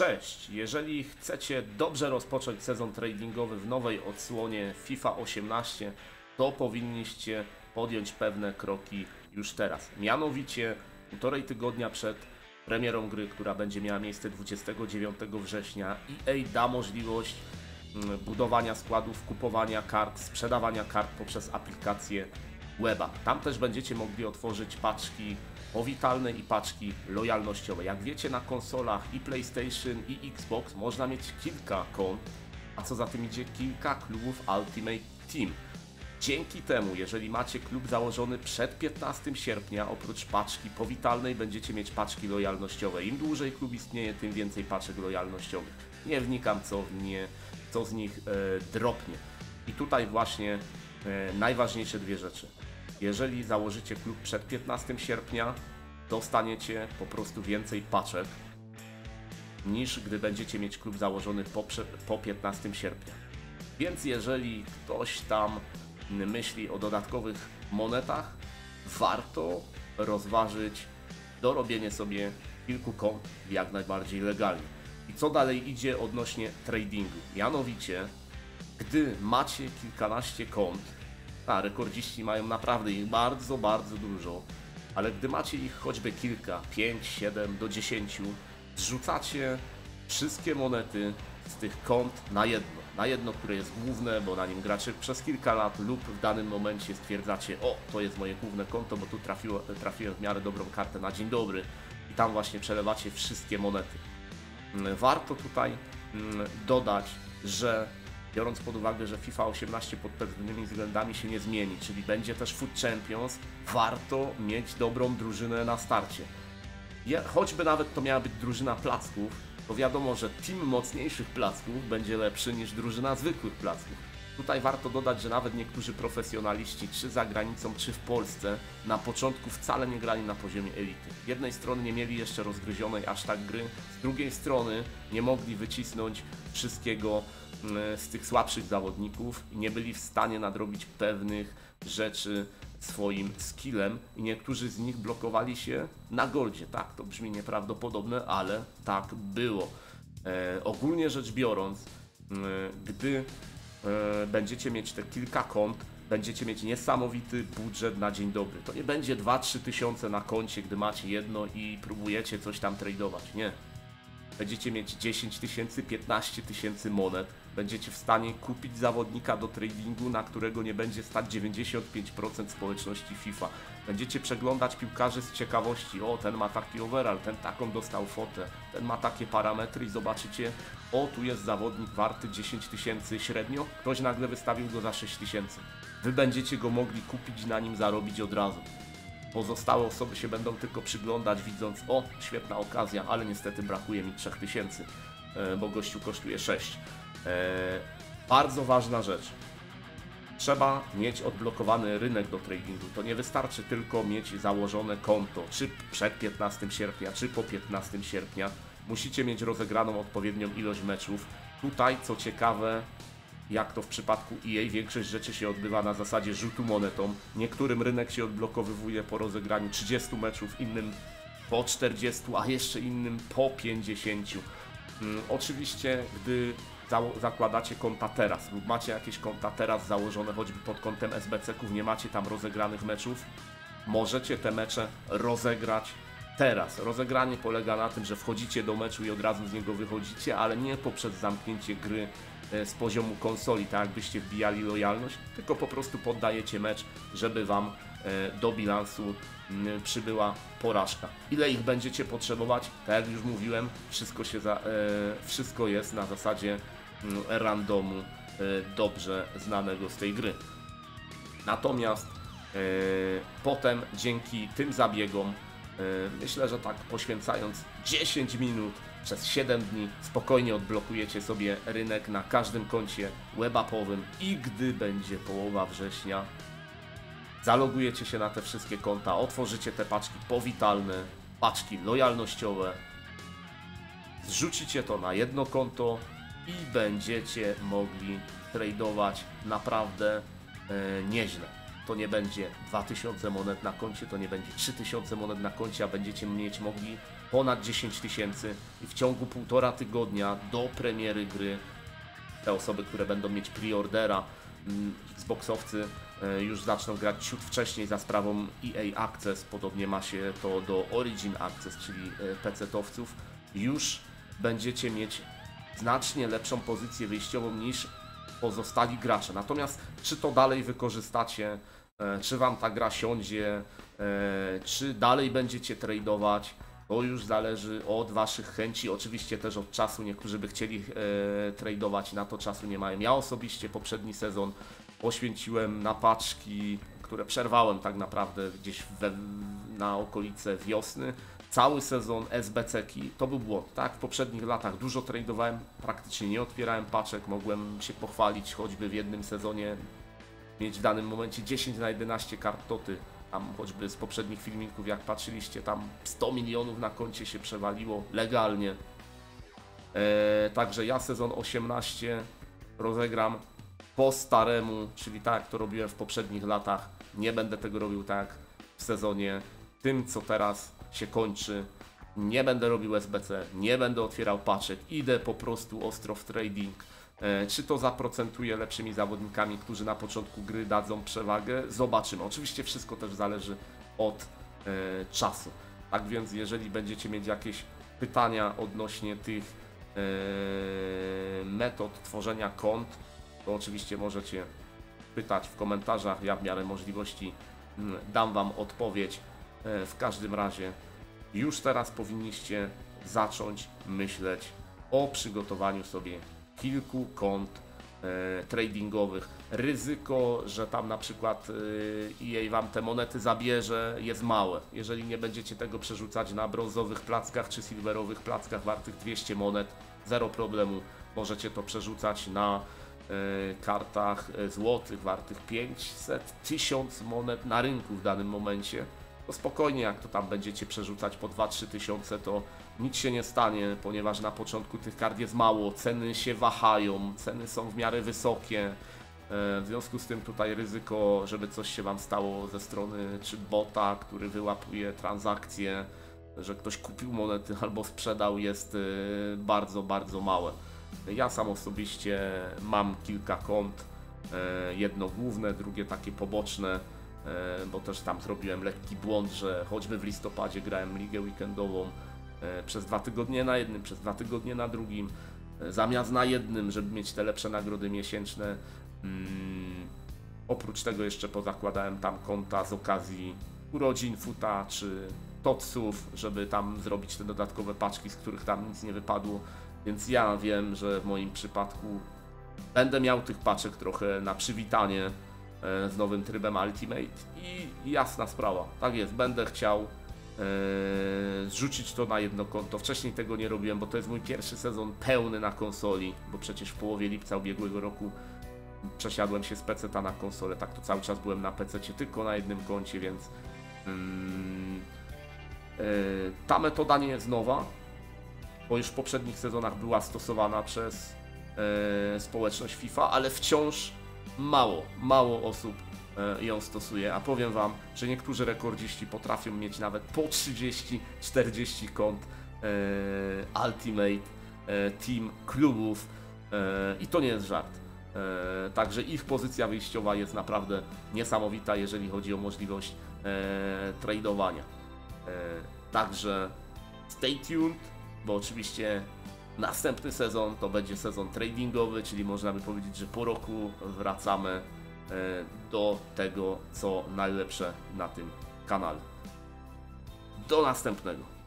Cześć! Jeżeli chcecie dobrze rozpocząć sezon tradingowy w nowej odsłonie FIFA 18, to powinniście podjąć pewne kroki już teraz. Mianowicie półtorej tygodnia przed premierą gry, która będzie miała miejsce 29 września, EA da możliwość mm, budowania składów, kupowania kart, sprzedawania kart poprzez aplikację weba. Tam też będziecie mogli otworzyć paczki powitalne i paczki lojalnościowe. Jak wiecie, na konsolach i PlayStation i Xbox można mieć kilka kont, a co za tym idzie kilka klubów Ultimate Team. Dzięki temu, jeżeli macie klub założony przed 15 sierpnia, oprócz paczki powitalnej będziecie mieć paczki lojalnościowe. Im dłużej klub istnieje, tym więcej paczek lojalnościowych. Nie wnikam, co, nie, co z nich e, dropnie. I tutaj właśnie e, najważniejsze dwie rzeczy. Jeżeli założycie klub przed 15 sierpnia, dostaniecie po prostu więcej paczek niż gdy będziecie mieć klub założony po, po 15 sierpnia. Więc jeżeli ktoś tam myśli o dodatkowych monetach, warto rozważyć dorobienie sobie kilku kont jak najbardziej legalnie. I co dalej idzie odnośnie tradingu? Mianowicie, gdy macie kilkanaście kont, a rekordziści mają naprawdę ich bardzo, bardzo dużo, ale gdy macie ich choćby kilka, 5, 7 do 10, zrzucacie wszystkie monety z tych kont na jedno. Na jedno, które jest główne, bo na nim gracie przez kilka lat lub w danym momencie stwierdzacie, o, to jest moje główne konto, bo tu trafiło, trafiłem w miarę dobrą kartę na dzień dobry i tam właśnie przelewacie wszystkie monety. Mm, Warto tutaj mm, dodać, że biorąc pod uwagę, że FIFA 18 pod pewnymi względami się nie zmieni, czyli będzie też Food Champions, warto mieć dobrą drużynę na starcie. Choćby nawet to miała być drużyna placków, to wiadomo, że team mocniejszych placków będzie lepszy niż drużyna zwykłych placków. Tutaj warto dodać, że nawet niektórzy profesjonaliści, czy za granicą, czy w Polsce, na początku wcale nie grali na poziomie elity. Z jednej strony nie mieli jeszcze rozgryzionej aż tak gry, z drugiej strony nie mogli wycisnąć wszystkiego mm, z tych słabszych zawodników i nie byli w stanie nadrobić pewnych rzeczy swoim skillem i niektórzy z nich blokowali się na goldzie. Tak, to brzmi nieprawdopodobne, ale tak było. E, ogólnie rzecz biorąc, mm, gdy e, będziecie mieć te kilka kont, będziecie mieć niesamowity budżet na dzień dobry. To nie będzie 2-3 tysiące na koncie, gdy macie jedno i próbujecie coś tam tradować. Nie. Będziecie mieć 10 tysięcy, 15 tysięcy monet. Będziecie w stanie kupić zawodnika do tradingu, na którego nie będzie stać 95% społeczności FIFA. Będziecie przeglądać piłkarzy z ciekawości. O, ten ma taki overall, ten taką dostał fotę, ten ma takie parametry i zobaczycie, o, tu jest zawodnik warty 10 tysięcy średnio. Ktoś nagle wystawił go za 6 tysięcy. Wy będziecie go mogli kupić, na nim zarobić od razu. Pozostałe osoby się będą tylko przyglądać, widząc, o, świetna okazja, ale niestety brakuje mi 3000, e, bo gościu kosztuje 6. E, Bardzo ważna rzecz. Trzeba mieć odblokowany rynek do tradingu. To nie wystarczy tylko mieć założone konto, czy przed 15 sierpnia, czy po 15 sierpnia. Musicie mieć rozegraną odpowiednią ilość meczów. Tutaj, co ciekawe, jak to w przypadku EA, większość rzeczy się odbywa na zasadzie rzutu monetą. Niektórym rynek się odblokowywuje po rozegraniu 30 meczów, innym po 40, a jeszcze innym po 50. Mm, Oczywiście, gdy zakładacie konta teraz lub macie jakieś konta teraz założone choćby pod kątem SBC-ków, nie macie tam rozegranych meczów, możecie te mecze rozegrać teraz. Rozegranie polega na tym, że wchodzicie do meczu i od razu z niego wychodzicie, ale nie poprzez zamknięcie gry z poziomu konsoli, tak jakbyście wbijali lojalność, tylko po prostu poddajecie mecz, żeby Wam e, do bilansu przybyła porażka. Ile ich będziecie potrzebować? Tak jak już mówiłem, wszystko, się za, e, wszystko jest na zasadzie randomu e, dobrze znanego z tej gry. Natomiast e, potem dzięki tym zabiegom, e, myślę, że tak poświęcając 10 minut przez 7 dni, spokojnie odblokujecie sobie rynek na każdym koncie webapowym i gdy będzie połowa września, zalogujecie się na te wszystkie konta, otworzycie te paczki powitalne, paczki lojalnościowe, zrzucicie to na jedno konto i będziecie mogli tradować naprawdę e, nieźle. to nie będzie 2000 monet na koncie, to nie będzie 3000 monet na koncie, a będziecie mieć mogli ponad 10 tysięcy i w ciągu półtora tygodnia do premiery gry te osoby, które będą mieć preordera, mm, Xboxowcy e, już zaczną grać ciut wcześniej za sprawą EA Access, podobnie ma się to do Origin Access, czyli e, PC-towców, już będziecie mieć znacznie lepszą pozycję wyjściową niż pozostali gracze. Natomiast czy to dalej wykorzystacie, e, czy wam ta gra siądzie, czy dalej będziecie tradeować, to już zależy od waszych chęci, oczywiście też od czasu. Niektórzy by chcieli e, tradeować, na to czasu nie mają. Ja osobiście poprzedni sezon poświęciłem na paczki, które przerwałem tak naprawdę gdzieś we, na okolice wiosny. Cały sezon SBC-ki to był błąd, tak? W poprzednich latach dużo tradowałem, praktycznie nie otwierałem paczek, mogłem się pochwalić choćby w jednym sezonie mieć w danym momencie 10 na 11 kart toty. Tam choćby z poprzednich filmików, jak patrzyliście, tam 100 milionów na koncie się przewaliło legalnie. Eee, także ja sezon 18 rozegram po staremu, czyli tak jak to robiłem w poprzednich latach. Nie będę tego robił tak w sezonie tym, co teraz się kończy. Nie będę robił SBC, nie będę otwierał paczek, idę po prostu ostro w trading. E, Czy to zaprocentuje lepszymi zawodnikami, którzy na początku gry dadzą przewagę? Zobaczymy. Oczywiście wszystko też zależy od e, czasu. Tak więc, jeżeli będziecie mieć jakieś pytania odnośnie tych e, metod tworzenia kont, to oczywiście możecie pytać w komentarzach. Ja w miarę możliwości mm, dam Wam odpowiedź. W każdym razie już teraz powinniście zacząć myśleć o przygotowaniu sobie kilku kont e, tradingowych. Ryzyko, że tam na przykład EA Wam te monety zabierze jest małe. Jeżeli nie będziecie tego przerzucać na brązowych plackach czy silverowych plackach wartych 200 monet, zero problemu. Możecie to przerzucać na e, kartach e, złotych wartych 500, 1000 monet na rynku w danym momencie. Spokojnie, jak to tam będziecie przerzucać po 2-3 tysiące, to nic się nie stanie, ponieważ na początku tych kart jest mało, ceny się wahają, ceny są w miarę wysokie. E, W związku z tym tutaj ryzyko, żeby coś się Wam stało ze strony czy bota, który wyłapuje transakcje, że ktoś kupił monety albo sprzedał jest e, bardzo, bardzo małe. Ja sam osobiście mam kilka kont, e, jedno główne, drugie takie poboczne, bo też tam zrobiłem lekki błąd, że choćby w listopadzie grałem ligę weekendową e, przez dwa tygodnie na jednym, przez dwa tygodnie na drugim, e, zamiast na jednym, żeby mieć te lepsze nagrody miesięczne. Mm, oprócz tego jeszcze pozakładałem tam konta z okazji urodzin Futa czy Totsów, żeby tam zrobić te dodatkowe paczki, z których tam nic nie wypadło. Więc ja wiem, że w moim przypadku będę miał tych paczek trochę na przywitanie e, z nowym trybem Ultimate i jasna sprawa, tak jest, będę chciał e, zrzucić to na jedno konto. Wcześniej tego nie robiłem, bo to jest mój pierwszy sezon pełny na konsoli, bo przecież w połowie lipca ubiegłego roku przesiadłem się z PC na konsolę, tak to cały czas byłem na PC tylko na jednym koncie, więc mm, e, ta metoda nie jest nowa, bo już w poprzednich sezonach była stosowana przez e, społeczność FIFA, ale wciąż mało, mało osób e, ją stosuje. A powiem Wam, że niektórzy rekordziści potrafią mieć nawet po 30-40 kont e, Ultimate e, Team klubów i to nie jest żart. Także ich pozycja wyjściowa jest naprawdę niesamowita, jeżeli chodzi o możliwość tradowania. Także stay tuned, bo oczywiście następny sezon to będzie sezon tradingowy, czyli można by powiedzieć, że po roku wracamy e, do tego, co najlepsze na tym kanale. Do następnego.